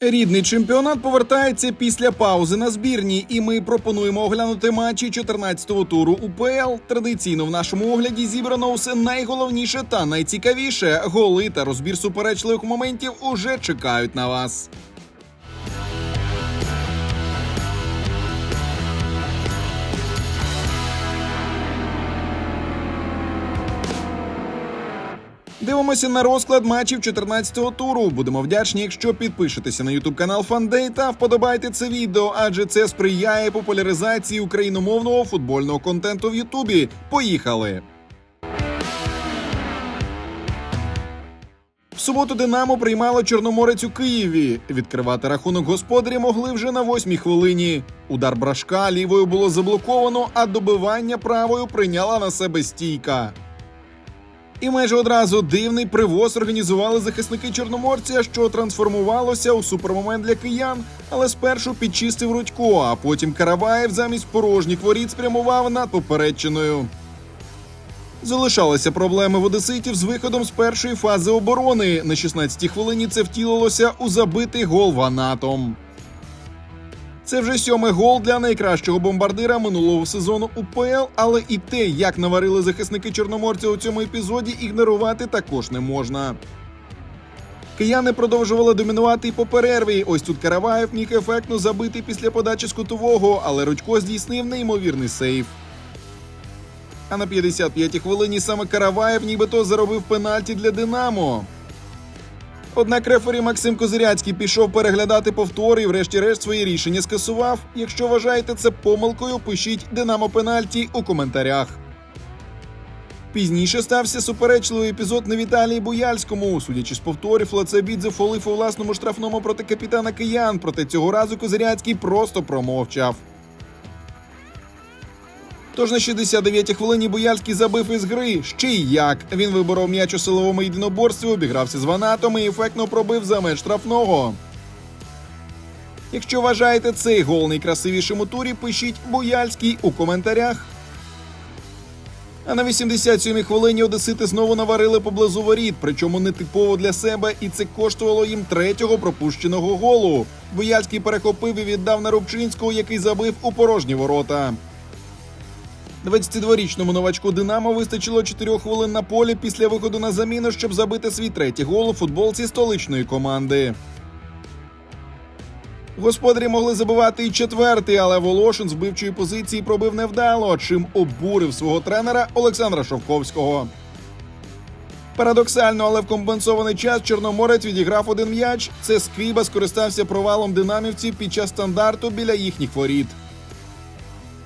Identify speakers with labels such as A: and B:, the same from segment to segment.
A: Рідний чемпіонат повертається після паузи на збірні, і ми пропонуємо оглянути матчі 14-го туру УПЛ. Традиційно в нашому огляді зібрано усе найголовніше та найцікавіше. Голи та розбір суперечливих моментів уже чекають на вас. Дивимося на розклад матчів 14-го туру. Будемо вдячні, якщо підпишетеся на ютуб канал Фандей та вподобайте це відео, адже це сприяє популяризації україномовного футбольного контенту в Ютубі. Поїхали! В суботу Динамо приймало Чорноморець у Києві. Відкривати рахунок господарі могли вже на восьмій хвилині. Удар брашка лівою було заблоковано, а добивання правою прийняла на себе стійка. І майже одразу дивний привоз організували захисники чорноморця, що трансформувалося у супермомент для киян, але спершу підчистив Рудько, а потім Караваєв замість порожніх воріт спрямував над попередчиною. Залишалися проблеми в одеситів з виходом з першої фази оборони. На 16-й хвилині це втілилося у забитий гол ванатом. Це вже сьомий гол для найкращого бомбардира минулого сезону УПЛ, але і те, як наварили захисники Чорноморця у цьому епізоді, ігнорувати також не можна. Кияни продовжували домінувати і по перерві. Ось тут Караваєв міг ефектно забити після подачі з кутового, але Рудько здійснив неймовірний сейф. А на 55-й хвилині саме Караваєв нібито заробив пенальті для Динамо. Однак рефері Максим Козиряцький пішов переглядати повтори і врешті-решт своє рішення скасував. Якщо вважаєте це помилкою, пишіть Динамо пенальті у коментарях. Пізніше стався суперечливий епізод на Віталії Буяльському. Судячи з повторів, Лацебідзе фолив у власному штрафному проти капітана киян. Проте цього разу Козиряцький просто промовчав. Тож на 69-й хвилині Буяльський забив із гри. Ще й як. Він виборов м'яч у силовому єдиноборстві, обігрався з ванатом і ефектно пробив за меж штрафного. Якщо вважаєте цей гол найкрасивішим у турі, пишіть Буяльський у коментарях. А на 87-й хвилині одесити знову наварили поблизу воріт, причому нетипово для себе, і це коштувало їм третього пропущеного голу. Буяльський перехопив і віддав на Рубчинського, який забив у порожні ворота. 22-річному новачку Динамо вистачило 4 хвилин на полі після виходу на заміну, щоб забити свій третій гол у футболці столичної команди. Господарі могли забивати і четвертий, але Волошин з бивчої позиції пробив невдало, чим обурив свого тренера Олександра Шовковського. Парадоксально, але в компенсований час Чорноморець відіграв один м'яч. Це Скиба скористався провалом динамівців під час стандарту біля їхніх воріт.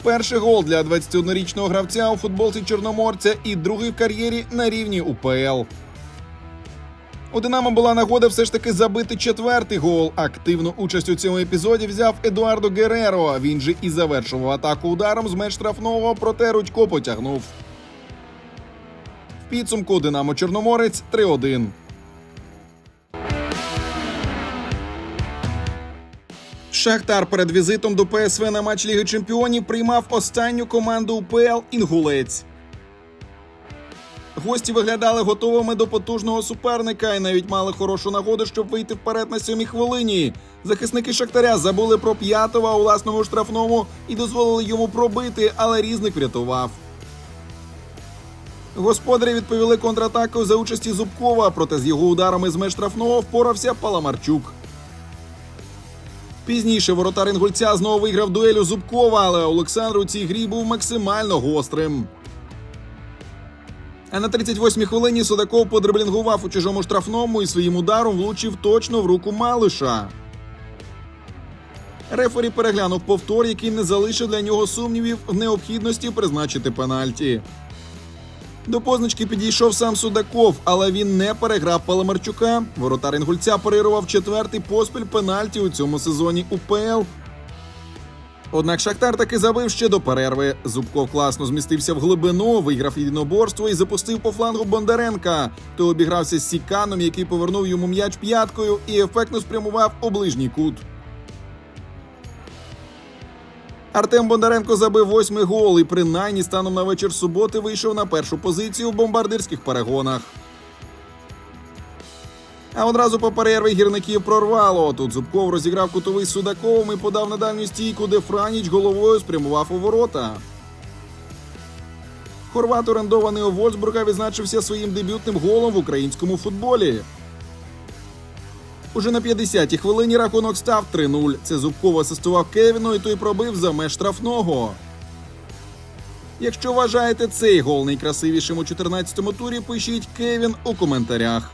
A: Перший гол для 21-річного гравця у футболці Чорноморця і другий в кар'єрі на рівні УПЛ. У Динамо була нагода все ж таки забити четвертий гол. Активну участь у цьому епізоді взяв Едуардо Гереро. Він же і завершував атаку ударом з меж штрафного, проте Рудько потягнув. В підсумку Динамо Чорноморець 3-1. Шахтар перед візитом до ПСВ на матч Ліги Чемпіонів приймав останню команду УПЛ Інгулець. Гості виглядали готовими до потужного суперника і навіть мали хорошу нагоду, щоб вийти вперед на сьомій хвилині. Захисники Шахтаря забули про п'ятого у власному штрафному і дозволили йому пробити, але різник врятував. Господарі відповіли контратакою за участі Зубкова, проте з його ударами з меж штрафного впорався Паламарчук. Пізніше воротар Інгульця знову виграв дуелю Зубкова, але Олександр у цій грі був максимально гострим. А на 38-й хвилині Судаков подриблінгував у чужому штрафному і своїм ударом влучив точно в руку Малиша. Рефері переглянув повтор, який не залишив для нього сумнівів в необхідності призначити пенальті. До позначки підійшов сам Судаков, але він не переграв Паламарчука. Воротар Інгульця парирував четвертий поспіль пенальті у цьому сезоні УПЛ. Однак Шахтар таки забив ще до перерви. Зубков класно змістився в глибину, виграв єдиноборство і запустив по флангу Бондаренка. Той обігрався з Сіканом, який повернув йому м'яч п'яткою і ефектно спрямував у ближній кут. Артем Бондаренко забив восьмий гол і принаймні станом на вечір суботи вийшов на першу позицію в бомбардирських перегонах. А одразу по перерві гірників прорвало. Тут Зубков розіграв кутовий з Судаковим і подав на дальню стійку, де Франіч головою спрямував у ворота. Хорват, орендований у Вольсбурга, відзначився своїм дебютним голом в українському футболі. Уже на 50-й хвилині рахунок став 3-0. Це Зубков асистував Кевіну, і той пробив за меж штрафного. Якщо вважаєте цей гол найкрасивішим у 14-му турі, пишіть Кевін у коментарях.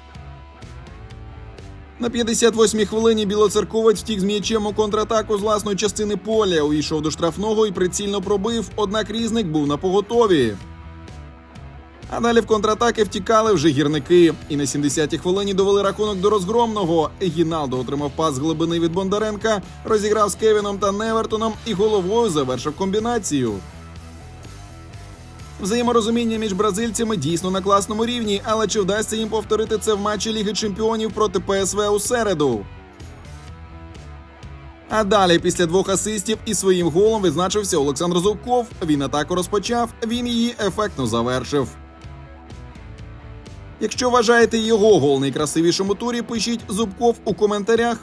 A: На 58-й хвилині білоцерковець втік з м'ячем у контратаку з власної частини поля, увійшов до штрафного і прицільно пробив, однак різник був на поготові. А далі в контратаки втікали вже гірники. І на 70-й хвилині довели рахунок до розгромного. Гіналдо отримав пас з глибини від Бондаренка, розіграв з Кевіном та Невертоном і головою завершив комбінацію. Взаєморозуміння між бразильцями дійсно на класному рівні, але чи вдасться їм повторити це в матчі Ліги Чемпіонів проти ПСВ у середу? А далі, після двох асистів і своїм голом відзначився Олександр Зубков. Він атаку розпочав, він її ефектно завершив. Якщо вважаєте його гол найкрасивішим у турі, пишіть Зубков у коментарях.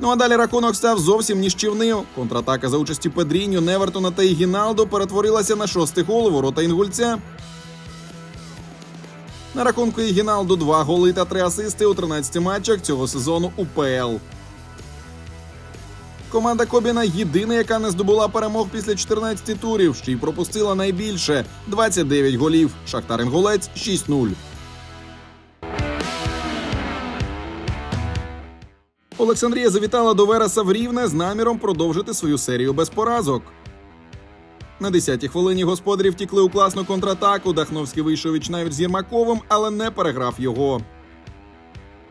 A: Ну а далі рахунок став зовсім ніщівним. Контратака за участі Педріньо, Невертона та Ігіналдо перетворилася на шостий гол ворота інгульця. На рахунку Ігіналдо два голи та три асисти у 13 матчах цього сезону УПЛ. Команда Кобіна єдина, яка не здобула перемог після 14 турів, ще й пропустила найбільше 29 голів. Шахтар Інгулець 6-0. Олександрія завітала до Вереса в Рівне з наміром продовжити свою серію без поразок. На 10-й хвилині господарі втікли у класну контратаку. Дахновський вийшов віч навіть з Єрмаковим, але не переграв його.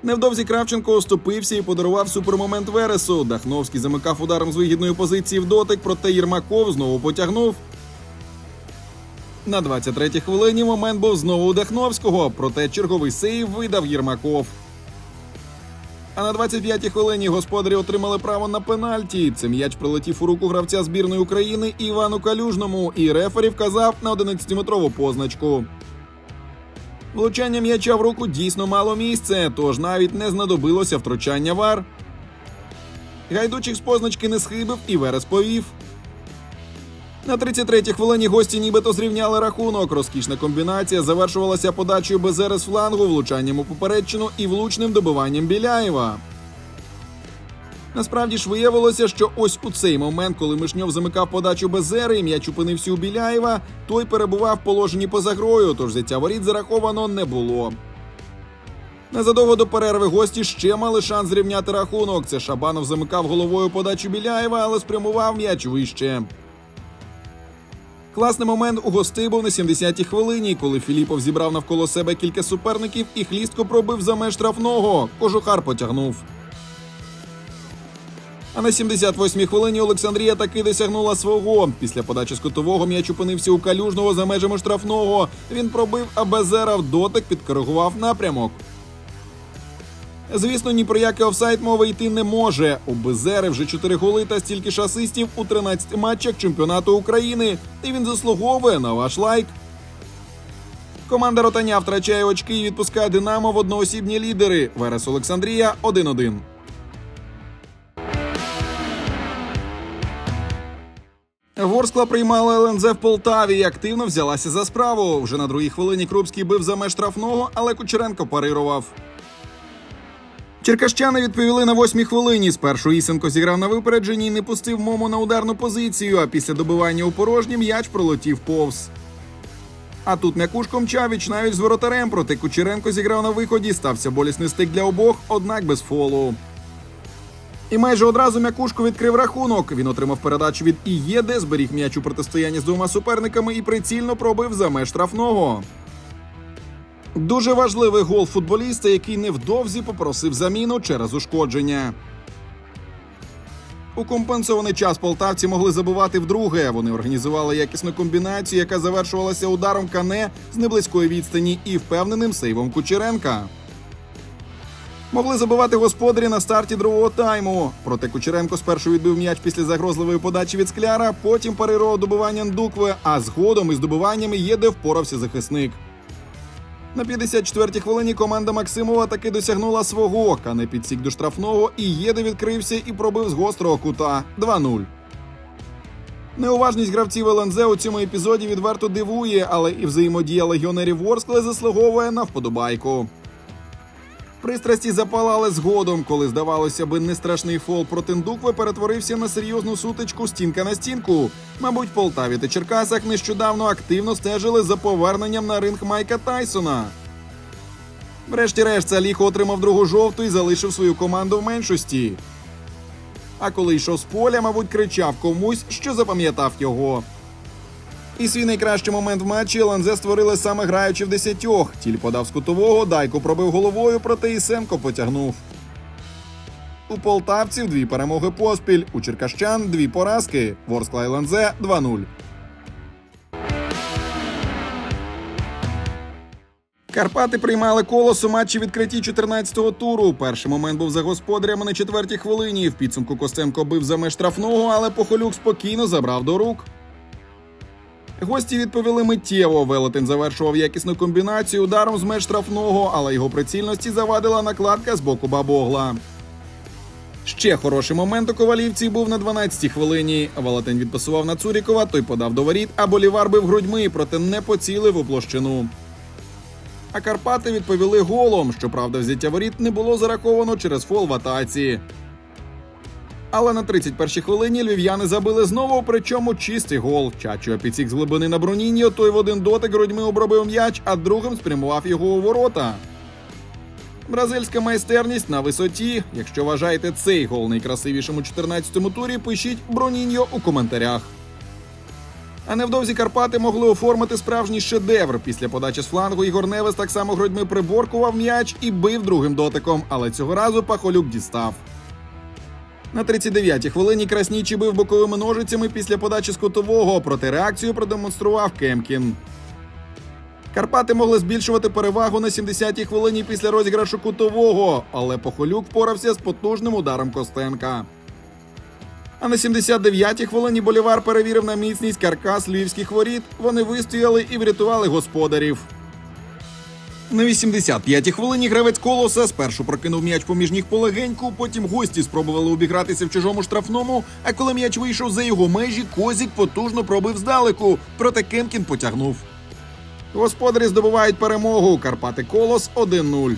A: Невдовзі Кравченко оступився і подарував супермомент Вересу. Дахновський замикав ударом з вигідної позиції в дотик, проте Єрмаков знову потягнув. На 23-й хвилині момент був знову у Дахновського, проте черговий сейв видав Єрмаков. А на 25-й хвилині господарі отримали право на пенальті. Це м'яч прилетів у руку гравця збірної України Івану Калюжному, і рефері вказав на 11-метрову позначку. Влучання м'яча в руку дійсно мало місце, тож навіть не знадобилося втручання вар. Гайдучик з позначки не схибив і Верес повів. На 33-й хвилині гості нібито зрівняли рахунок. Розкішна комбінація завершувалася подачею Безерес флангу, влучанням у попередчину і влучним добиванням Біляєва. Насправді ж виявилося, що ось у цей момент, коли Мишньов замикав подачу Безери, і м'яч опинився у Біляєва, той перебував в положенні поза грою, тож взяття воріт зараховано не було. Незадовго до перерви гості ще мали шанс зрівняти рахунок. Це Шабанов замикав головою подачу Біляєва, але спрямував м'яч вище. Класний момент у гостей був на 70-й хвилині, коли Філіпов зібрав навколо себе кілька суперників і хлістко пробив за меж штрафного. Кожухар потягнув. А на 78-й хвилині Олександрія таки досягнула свого. Після подачі з кутового м'яч опинився у калюжного за межами штрафного. Він пробив, а Безера в дотик підкоригував напрямок. Звісно, ні про який офсайд мови йти не може. У Безери вже 4 голи та стільки ж асистів у 13 матчах чемпіонату України. І він заслуговує на ваш лайк. Команда Ротаня втрачає очки і відпускає Динамо в одноосібні лідери. Верес Олександрія 1-1. Ворскла приймала ЛНЗ в Полтаві і активно взялася за справу. Вже на другій хвилині Крупський бив за меж штрафного, але Кучеренко парирував. Черкащани відповіли на восьмій хвилині. Спершу Ісенко зіграв на випередженні і не пустив мому на ударну позицію, а після добивання у порожній м'яч пролетів повз. А тут м'якушко Мчавіч навіть з воротарем проти Кучеренко зіграв на виході. Стався болісний стик для обох, однак без фолу. І майже одразу м'якушко відкрив рахунок. Він отримав передачу від Ієде, зберіг м'яч у протистоянні з двома суперниками і прицільно пробив за меж штрафного. Дуже важливий гол футболіста, який невдовзі попросив заміну через ушкодження. У компенсований час полтавці могли забивати вдруге. Вони організували якісну комбінацію, яка завершувалася ударом кане з неблизької відстані і впевненим сейвом Кучеренка. Могли забивати господарі на старті другого тайму. Проте Кучеренко спершу відбив м'яч після загрозливої подачі від скляра, потім парирував добиванням Дукви, а згодом із добиваннями єде впорався захисник. На 54-й хвилині команда Максимова таки досягнула свого. Кане підсік до штрафного і єде відкрився і пробив з гострого кута 2-0. Неуважність гравців ЛНЗ у цьому епізоді відверто дивує, але і взаємодія легіонерів Ворскли заслуговує на вподобайку. Пристрасті запалали згодом, коли здавалося би нестрашний фол проти Ндукви перетворився на серйозну сутичку стінка на стінку. Мабуть, Полтаві та Черкасах нещодавно активно стежили за поверненням на ринг Майка Тайсона. Врешті-решт Саліхо отримав другу жовту і залишив свою команду в меншості. А коли йшов з поля, мабуть, кричав комусь, що запам'ятав його. І свій найкращий момент в матчі ЛНЗ створили саме граючи в десятьох. Тіль подав з кутового, дайку пробив головою, проте Ісенко потягнув. У полтавців дві перемоги поспіль. У черкащан дві поразки. Ворскла ЛНЗ 2-0. Карпати приймали колос у матчі відкритті 14-го туру. Перший момент був за господарями на четвертій хвилині. В підсумку Костенко бив за меж штрафного, але Похолюк спокійно забрав до рук. Гості відповіли миттєво. Велетин завершував якісну комбінацію ударом з меж штрафного, але його прицільності завадила накладка з боку Бабогла. Ще хороший момент у ковалівці був на 12-й хвилині. Велетин відпасував на Цурікова, той подав до воріт, а Болівар бив грудьми, проте не поцілив у площину. А Карпати відповіли голом. Щоправда, взяття воріт не було зараховано через фол в атаці. Але на 31-й хвилині львів'яни забили знову, причому чистий гол. Чачо підсік з глибини на Броніньо, той в один дотик грудьми обробив м'яч, а другим спрямував його у ворота. Бразильська майстерність на висоті. Якщо вважаєте цей гол найкрасивішим у 14-му турі, пишіть Броніньо у коментарях. А невдовзі Карпати могли оформити справжній шедевр. Після подачі з флангу Ігор Невес так само грудьми приборкував м'яч і бив другим дотиком, але цього разу Пахолюк дістав. На 39-й хвилині Краснічі бив боковими ножицями після подачі з кутового, проте реакцію продемонстрував Кемкін. Карпати могли збільшувати перевагу на 70-й хвилині після розіграшу кутового, але Похолюк впорався з потужним ударом Костенка. А на 79-й хвилині Болівар перевірив на міцність каркас львівських воріт. Вони вистояли і врятували господарів. На 85-й хвилині гравець колоса спершу прокинув м'яч поміж ніг полегеньку, потім гості спробували обігратися в чужому штрафному. А коли м'яч вийшов за його межі, Козік потужно пробив здалеку, проте Кемкін потягнув. Господарі здобувають перемогу. Карпати Колос 1-0.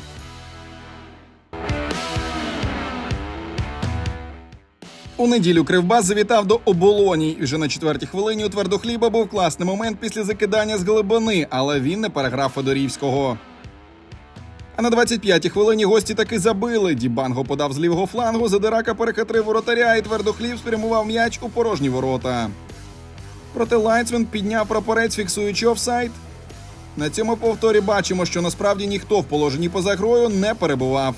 A: У неділю Кривбас завітав до оболоні. І вже на четвертій хвилині у твердохліба був класний момент після закидання з глибини, але він не переграв Федорівського. А на 25-й хвилині гості таки забили. Дібанго подав з лівого флангу, задирака перехитрив воротаря і твердохліб спрямував м'яч у порожні ворота. Проте Лайцвен підняв прапорець, фіксуючи офсайд. На цьому повторі бачимо, що насправді ніхто в положенні поза грою не перебував.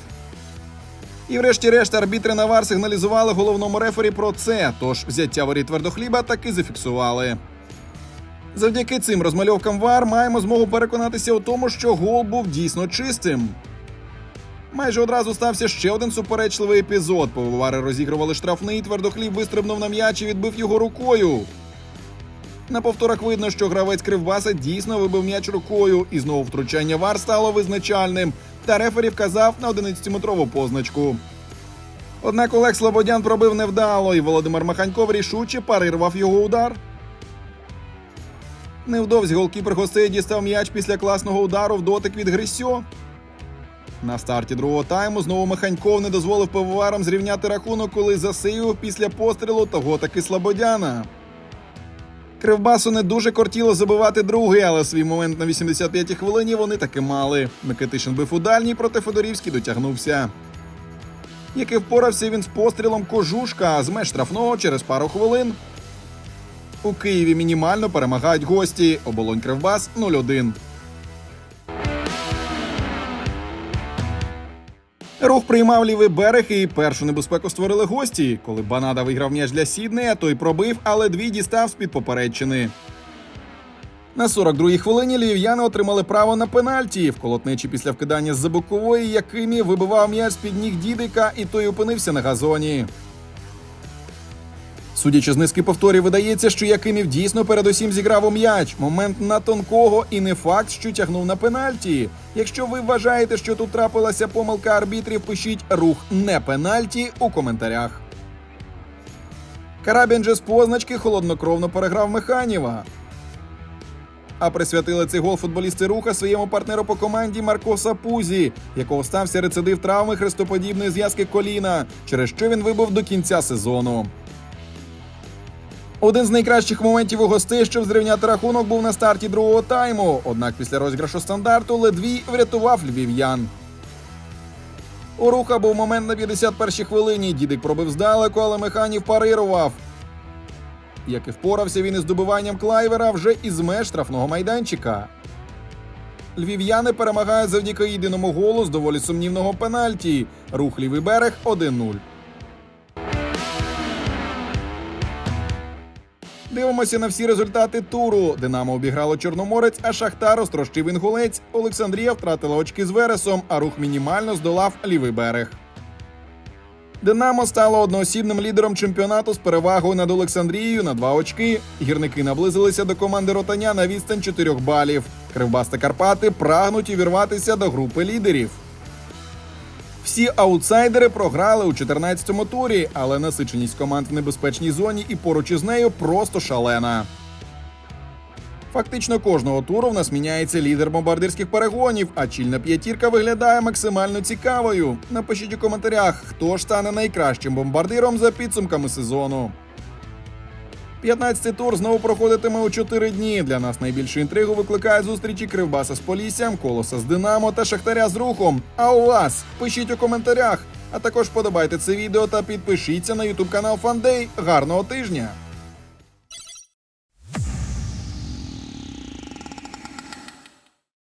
A: І врешті-решт арбітри Навар сигналізували головному рефері про це, тож взяття воріт твердохліба таки зафіксували. Завдяки цим розмальовкам ВАР маємо змогу переконатися у тому, що гол був дійсно чистим. Майже одразу стався ще один суперечливий епізод. Повивари розігрували штрафний, твердохліб вистрибнув на м'яч і відбив його рукою. На повторах видно, що гравець Кривбаса дійсно вибив м'яч рукою, і знову втручання ВАР стало визначальним. Та рефері вказав на 11-метрову позначку. Однак Олег Слободян пробив невдало, і Володимир Маханьков рішуче парирував його удар. Невдовзі голкіпер гостей дістав м'яч після класного удару в дотик від Грисьо. На старті другого тайму знову Маханьков не дозволив пивоварам зрівняти рахунок, коли засеяв після пострілу того таки Слободяна. Кривбасу не дуже кортіло забивати другий, але свій момент на 85-й хвилині вони таки мали. Микитишин бив у дальній, проте Федорівський дотягнувся. Який впорався він з пострілом кожушка, з меж штрафного через пару хвилин. У Києві мінімально перемагають гості. Оболонь Кривбас 0-1. Рух приймав лівий берег і першу небезпеку створили гості. Коли Банада виграв м'яч для Сіднея, той пробив, але дві дістав з-під попередчини. На 42-й хвилині львів'яни отримали право на пенальті. В колотничі після вкидання з-за бокової Якимі вибивав м'яч з-під ніг дідика, і той опинився на газоні. Судячи з низки повторів, видається, що Якимів дійсно передусім зіграв у м'яч. Момент на тонкого і не факт, що тягнув на пенальті. Якщо ви вважаєте, що тут трапилася помилка арбітрів, пишіть рух не пенальті у коментарях. Карабін же з позначки холоднокровно переграв Механіва. А присвятили цей гол футболісти руха своєму партнеру по команді Марко Сапузі, якого стався рецидив травми хрестоподібної зв'язки коліна, через що він вибув до кінця сезону. Один з найкращих моментів у гостей, щоб зрівняти рахунок, був на старті другого тайму. Однак після розіграшу стандарту Ледвій врятував львів'ян. У руха був момент на 51-й хвилині. Дідик пробив здалеку, але механів парирував. Як і впорався він із добиванням клайвера вже із меж штрафного майданчика. Львів'яни перемагають завдяки єдиному голу з доволі сумнівного пенальті. Рух лівий берег 1-0. Дивимося на всі результати туру. Динамо обіграло Чорноморець, а Шахтар розтрощив інгулець. Олександрія втратила очки з Вересом, а рух мінімально здолав лівий берег. Динамо стало одноосібним лідером чемпіонату з перевагою над Олександрією на два очки. Гірники наблизилися до команди Ротаня на відстань 4 балів. Кривбас та Карпати прагнуть увірватися до групи лідерів. Всі аутсайдери програли у 14-му турі, але насиченість команд в небезпечній зоні і поруч із нею просто шалена. Фактично кожного туру в нас міняється лідер бомбардирських перегонів, а чільна п'ятірка виглядає максимально цікавою. Напишіть у коментарях, хто ж стане найкращим бомбардиром за підсумками сезону. 15-й тур знову проходитиме у 4 дні. Для нас найбільшу інтригу викликає зустрічі Кривбаса з Поліссям, Колоса з Динамо та Шахтаря з Рухом. А у вас пишіть у коментарях. А також подобайте це відео та підпишіться на ютуб канал Фандей. Гарного тижня!